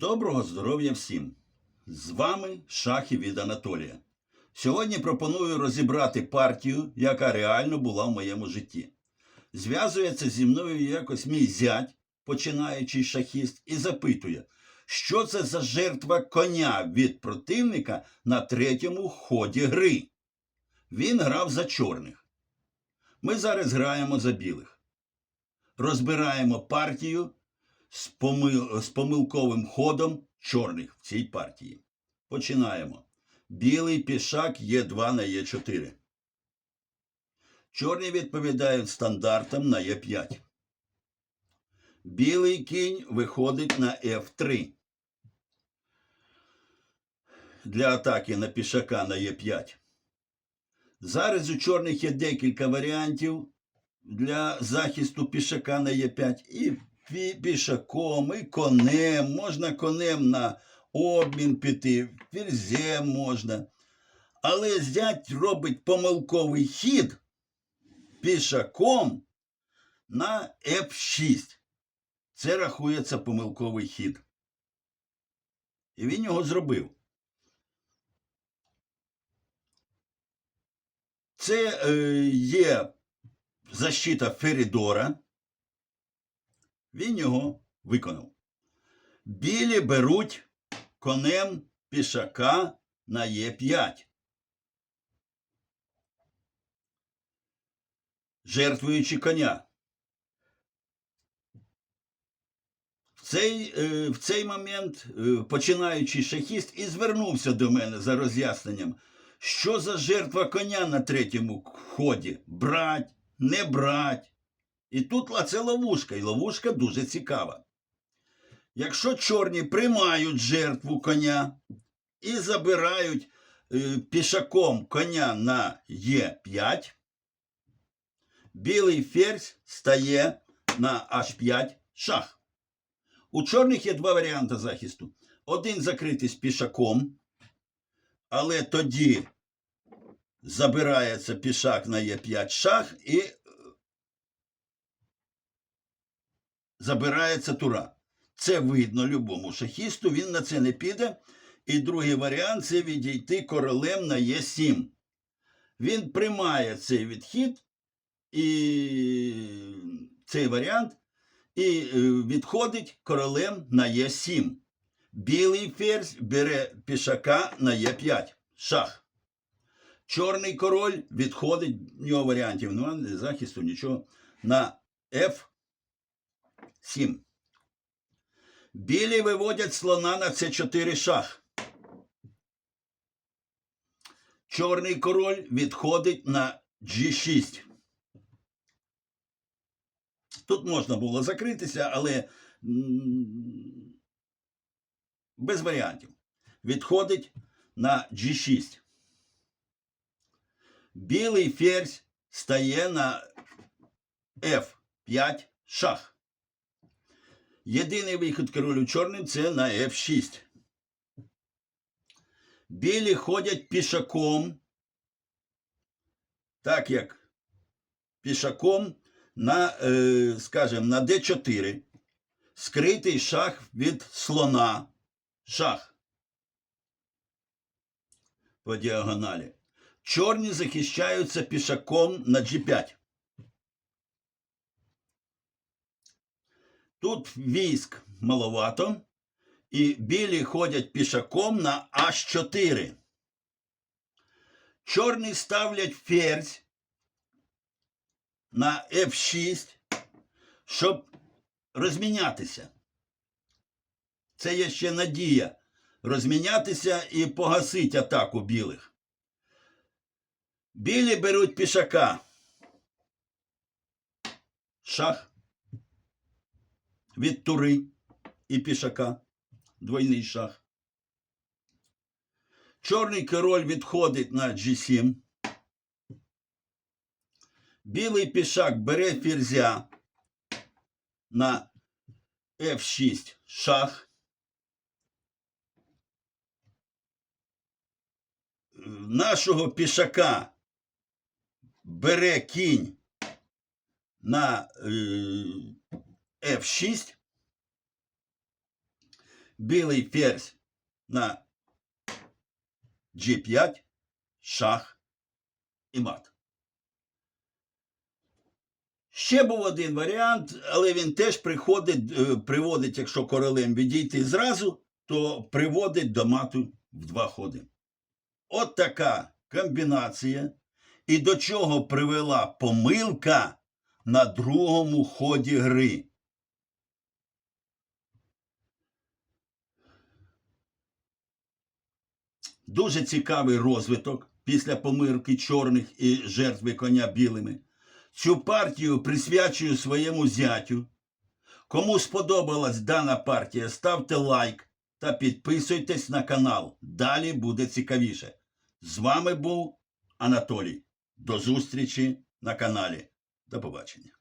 Доброго здоров'я всім! З вами шахи від Анатолія. Сьогодні пропоную розібрати партію, яка реально була в моєму житті. Зв'язується зі мною якось мій зять, починаючий шахіст, і запитує, що це за жертва коня від противника на третьому ході гри. Він грав за чорних. Ми зараз граємо за білих. Розбираємо партію з, помил... з помилковим ходом чорних в цій партії. Починаємо. Білий пішак Е2 на Е4. Чорні відповідають стандартам на Е5. Білий кінь виходить на F3. Для атаки на пішака на Е5. Зараз у чорних є декілька варіантів для захисту пішака на Е5. І пішаком, і конем. Можна конем на обмін піти, ферзем можна. Але зять робить помилковий хід пішаком на F6. Це рахується помилковий хід. І він його зробив. Це е, є защита Ферідора. Він його виконав. Білі беруть конем пішака на Е5. Жертвуючи коня. В цей, е, в цей момент е, починаючий шахіст і звернувся до мене за роз'ясненням, що за жертва коня на третьому ході? Брать, не брать. І тут це ловушка, і ловушка дуже цікава. Якщо чорні приймають жертву коня і забирають е, пішаком коня на Е5, білий ферзь стає на H5 шах. У чорних є два варіанти захисту. Один закритий з пішаком, але тоді забирається пішак на Е5 шах і е, забирається тура. Це видно любому шахісту, він на це не піде. І другий варіант це відійти королем на Е7. Він приймає цей відхід і цей варіант і е, відходить королем на Е7. Білий ферзь бере пішака на Е5. Шах. Чорний король відходить, в нього варіантів немає, захисту нічого, на F7. Білі виводять слона на С4 шах. Чорний король відходить на G6. Тут можна було закритися, але без варіантів. Відходить на G6. Білий ферзь стає на F5 шах. Єдиний вихід королю чорним це на F6. Білі ходять пішаком, так як пішаком на, е, скажімо, на D4. Скритий шах від слона. Шах. По діагоналі. Чорні захищаються пішаком на G5. Тут військ маловато, і білі ходять пішаком на H4. Чорні ставлять ферзь на F6, щоб розмінятися. Це є ще надія розмінятися і погасити атаку білих. Білі беруть пішака. Шах від тури і пішака. Двойний шах. Чорний король відходить на G7. Білий пішак бере ферзя на F6 шах. Нашого пішака бере кінь на е, F6. білий ферзь на G5, шах і мат. Ще був один варіант, але він теж приходить, е, приводить, якщо королем відійти зразу, то приводить до мату в два ходи. От така комбінація. І до чого привела помилка на другому ході гри. Дуже цікавий розвиток після помирки чорних і жертви коня білими. Цю партію присвячую своєму зятю. Кому сподобалась дана партія, ставте лайк та підписуйтесь на канал. Далі буде цікавіше. З вами був Анатолій. До зустрічі на каналі. До побачення.